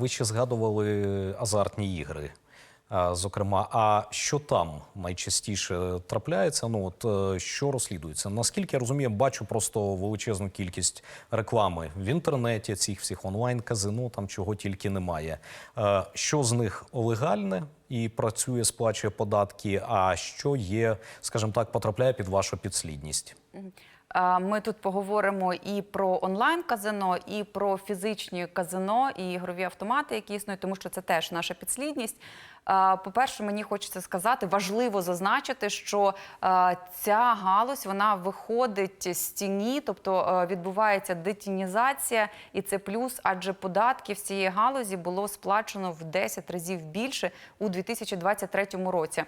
Ви ще згадували азартні ігри. Зокрема, а що там найчастіше трапляється? Ну от е, що розслідується? Наскільки я розумію, бачу просто величезну кількість реклами в інтернеті, цих всіх онлайн-казино, там чого тільки немає. Е, Що з них легальне і працює, сплачує податки? А що є, скажімо так, потрапляє під вашу підслідність? Ми тут поговоримо і про онлайн-казино, і про фізичні казино і ігрові автомати, які існують, тому що це теж наша підслідність. По-перше, мені хочеться сказати, важливо зазначити, що ця галузь вона виходить з тіні, тобто е, відбувається детінізація, і це плюс, адже податків з цієї галузі було сплачено в 10 разів більше у 2023 році.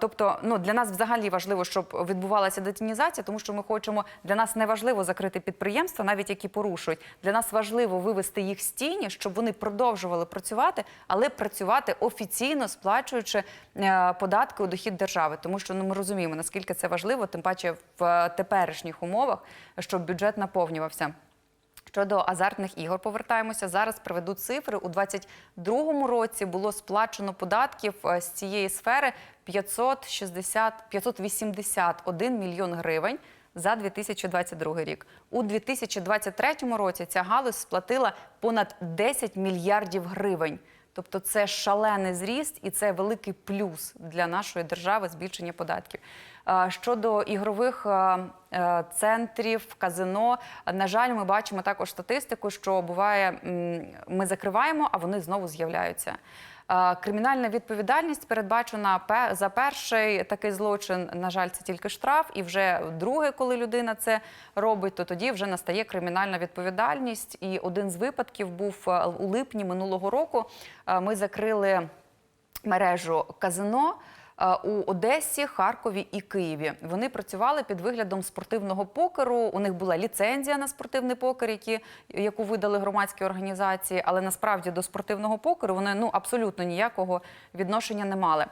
Тобто, ну для нас взагалі важливо, щоб відбувалася детінізація, тому що ми хочемо для нас не важливо закрити підприємства, навіть які порушують. Для нас важливо вивести їх з тіні, щоб вони продовжували працювати, але працювати офіційно сплачуючи е, податки у дохід держави. Тому що ну ми розуміємо наскільки це важливо, тим паче в е, теперішніх умовах, щоб бюджет наповнювався. Щодо азартних ігор, повертаємося. Зараз приведу цифри. У 2022 році було сплачено податків е, з цієї сфери 560, 581 мільйон гривень за 2022 рік. У 2023 році ця галузь сплатила понад 10 мільярдів гривень. Тобто це шалений зріст і це великий плюс для нашої держави збільшення податків. Щодо ігрових е, центрів, казино, на жаль, ми бачимо також статистику, що буває, ми закриваємо, а вони знову з'являються. Кримінальна відповідальність передбачена за перший такий злочин. На жаль, це тільки штраф, і вже друге, коли людина це робить, то тоді вже настає кримінальна відповідальність. І один з випадків був е, у липні минулого року. Е, Ми закрили мережу казино. Е, У Одесі, Харкові і Києві вони працювали під виглядом спортивного покеру. У них була ліцензія на спортивний покер, які, яку видали громадські організації, але насправді до спортивного покеру вони ну абсолютно ніякого відношення не мали.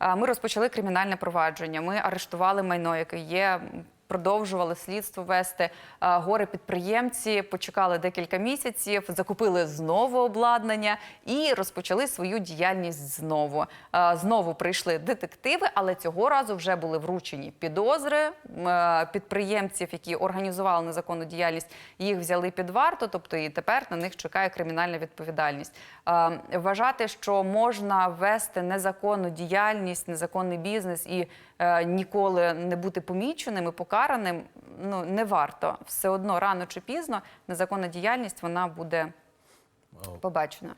Е, Ми розпочали кримінальне провадження. Ми арештували майно, яке є. Продовжували слідство вести Е, горе підприємці, почекали декілька місяців, закупили знову обладнання і розпочали свою діяльність знову. Е, Знову прийшли детективи, але цього разу вже були вручені підозри е, підприємців, які організували незаконну діяльність. Їх взяли під варту, тобто і тепер на них чекає кримінальна відповідальність. Вважати, що можна вести незаконну діяльність, незаконний бізнес і ніколи не бути поміченим і покараним, ну не варто. Все одно рано чи пізно незаконна діяльність вона буде побачена.